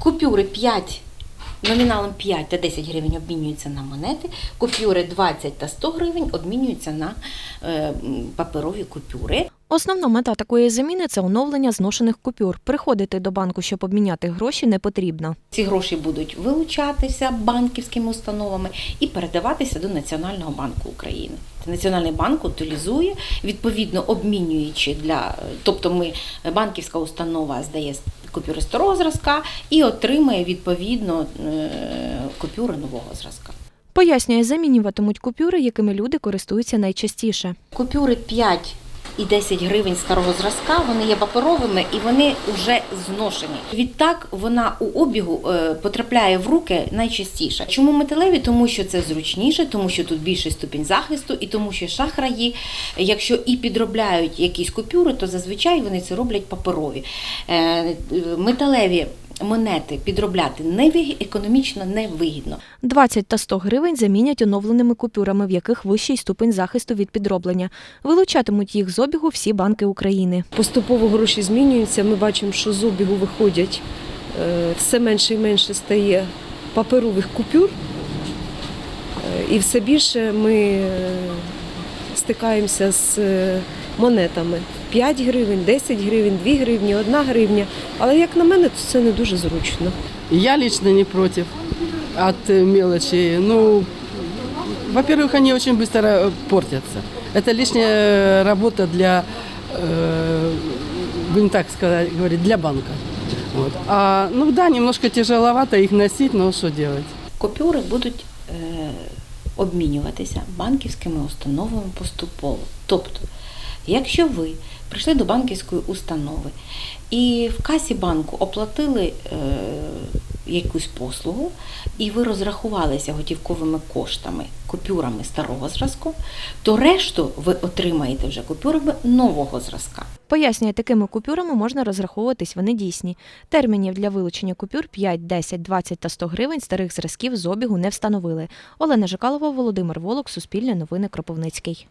Купюри 5, номіналом 5 та 10 гривень обмінюються на монети, купюри 20 та 100 гривень обмінюються на е, паперові купюри. Основна мета такої заміни це оновлення зношених купюр. Приходити до банку, щоб обміняти гроші, не потрібно. Ці гроші будуть вилучатися банківськими установами і передаватися до Національного банку України. Національний банк утилізує, відповідно обмінюючи для, тобто ми банківська установа здає купюри старого зразка і отримає відповідно е, купюри нового зразка. Пояснює, замінюватимуть купюри, якими люди користуються найчастіше. Купюри 5 і 10 гривень старого зразка, вони є паперовими і вони вже зношені. Відтак вона у обігу е, потрапляє в руки найчастіше. Чому металеві? Тому що це зручніше, тому що тут більший ступінь захисту, і тому що шахраї, якщо і підробляють якісь купюри, то зазвичай вони це роблять паперові. Е, Металеві монети підробляти не економічно невигідно. 20 та 100 гривень замінять оновленими купюрами, в яких вищий ступень захисту від підроблення. Вилучатимуть їх з обігу всі банки України. Поступово гроші змінюються. Ми бачимо, що з обігу виходять е, все менше і менше стає паперових купюр, Е, і все більше ми е, стикаємося з монетами. 5 гривень, 10 гривень, 2 гривні, 1 гривня. Але як на мене, то це не дуже зручно. Я лично не против от э, мелочи. Ну, во-первых, они очень быстро э, портятся. Это лишняя работа для, э, будем так сказать, говорить, для банка. Вот. А, ну да, немножко тяжеловато их носить, но что делать? Купюри будуть е, обмінюватися банківськими установами поступово. Тобто, якщо ви прийшли до банківської установи і в касі банку оплатили е, якусь послугу, і ви розрахувалися готівковими коштами, купюрами старого зразку, то решту ви отримаєте вже купюрами нового зразка. Пояснює, такими купюрами можна розраховуватись, вони дійсні. Термінів для вилучення купюр 5, 10, 20 та 100 гривень старих зразків з обігу не встановили. Олена Жикалова, Володимир Волок, Суспільне новини Кропивницький.